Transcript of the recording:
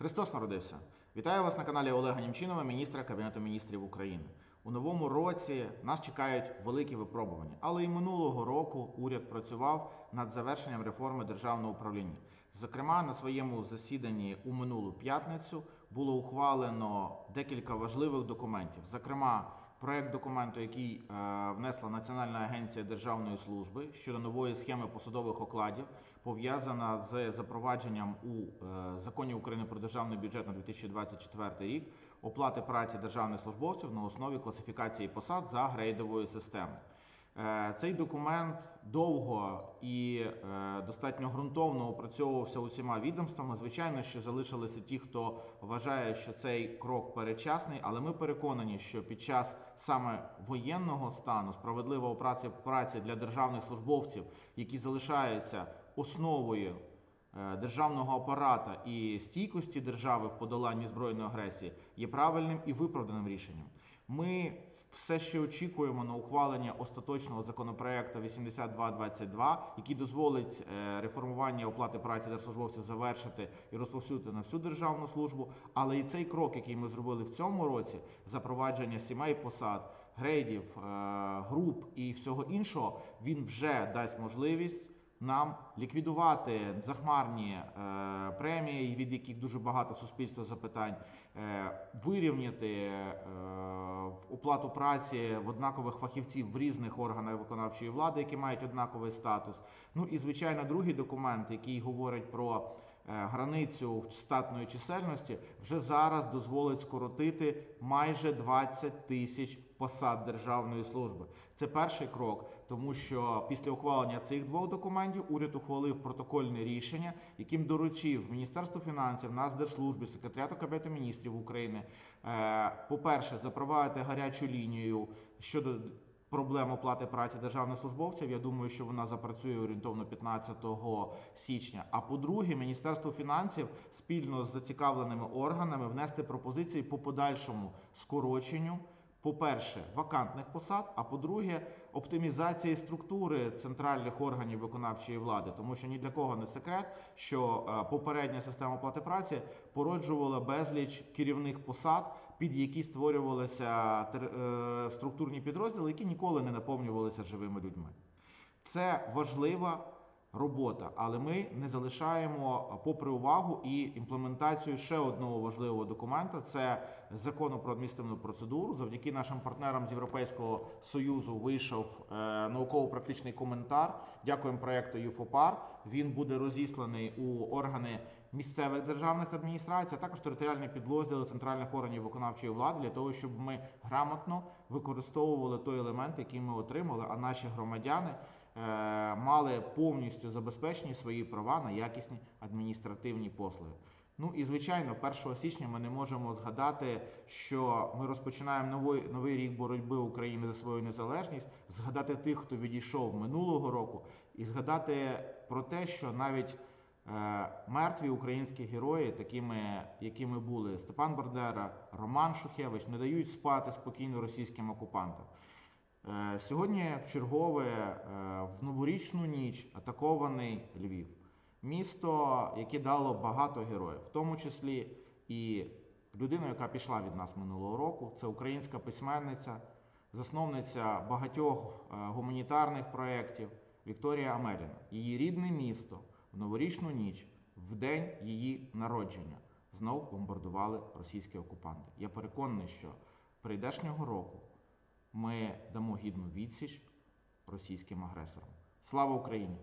Христос народився. Вітаю вас на каналі Олега Німчинова, міністра Кабінету міністрів України. У новому році нас чекають великі випробування, але і минулого року уряд працював над завершенням реформи державного управління. Зокрема, на своєму засіданні у минулу п'ятницю було ухвалено декілька важливих документів. Зокрема, проект документу, який е, внесла Національна агенція державної служби щодо нової схеми посадових окладів, пов'язана з запровадженням у е, законі України про державний бюджет на 2024 рік оплати праці державних службовців на основі класифікації посад за грейдовою системою. Е, Цей документ довго і е, достатньо ґрунтовно опрацьовувався усіма відомствами. Звичайно, що залишилися ті, хто вважає, що цей крок передчасний, але ми переконані, що під час саме воєнного стану справедлива праці праці для державних службовців, які залишаються основою е, державного апарата і стійкості держави в подоланні збройної агресії, є правильним і виправданим рішенням. Ми все ще очікуємо на ухвалення остаточного законопроекту 8222, який дозволить е, реформування оплати праці держслужбовців завершити і розповсюдити на всю державну службу. Але і цей крок, який ми зробили в цьому році, запровадження сімей посад, грейдів, е, груп і всього іншого, він вже дасть можливість. Нам ліквідувати захмарні е, премії, від яких дуже багато суспільства запитань, е, вирівняти е, оплату праці в однакових фахівців в різних органах виконавчої влади, які мають однаковий статус. Ну і звичайно, другий документ, який говорить про границю штатної чисельності, вже зараз дозволить скоротити майже 20 тисяч посад державної служби. Це перший крок, тому що після ухвалення цих двох документів уряд ухвалив протокольне рішення, яким доручив Міністерству фінансів, Нацдержслужбі, секретаріату Кабінету міністрів України, е, по-перше, запровадити гарячу лінію щодо проблем оплати праці державних службовців. Я думаю, що вона запрацює орієнтовно 15 січня. А по-друге, Міністерство фінансів спільно з зацікавленими органами внести пропозиції по подальшому скороченню. По-перше, вакантних посад, а по-друге, оптимізації структури центральних органів виконавчої влади, тому що ні для кого не секрет, що е, попередня система оплати праці породжувала безліч керівних посад, під які створювалися е, структурні підрозділи, які ніколи не наповнювалися живими людьми. Це важлива робота, але ми не залишаємо попри увагу і імплементацію ще одного важливого документа це закону про адміністративну процедуру. Завдяки нашим партнерам з Європейського союзу вийшов е, науково-практичний коментар. Дякуємо проекту ЮФОПАР. Він буде розісланий у органи місцевих державних адміністрацій, а також територіальні підрозділи центральних органів виконавчої влади для того, щоб ми грамотно використовували той елемент, який ми отримали, а наші громадяни е, мали повністю забезпечені свої права на якісні адміністративні послуги. Ну і звичайно, 1 січня ми не можемо згадати, що ми розпочинаємо новий, новий рік боротьби України за свою незалежність, згадати тих, хто відійшов минулого року, і згадати про те, що навіть мертві українські герої, такими, якими були Степан Бандера, Роман Шухевич, не дають спати спокійно російським окупантам. Е, Сьогодні в чергове е, в новорічну ніч атакований Львів. Місто, яке дало багато героїв, в тому числі і людина, яка пішла від нас минулого року, це українська письменниця, засновниця багатьох е, гуманітарних проєктів Вікторія Амеліна. Її рідне місто в новорічну ніч, в день її народження, знов бомбардували російські окупанти. Я переконаний, що прийдешнього року ми дамо гідну відсіч російським агресорам. Слава Україні!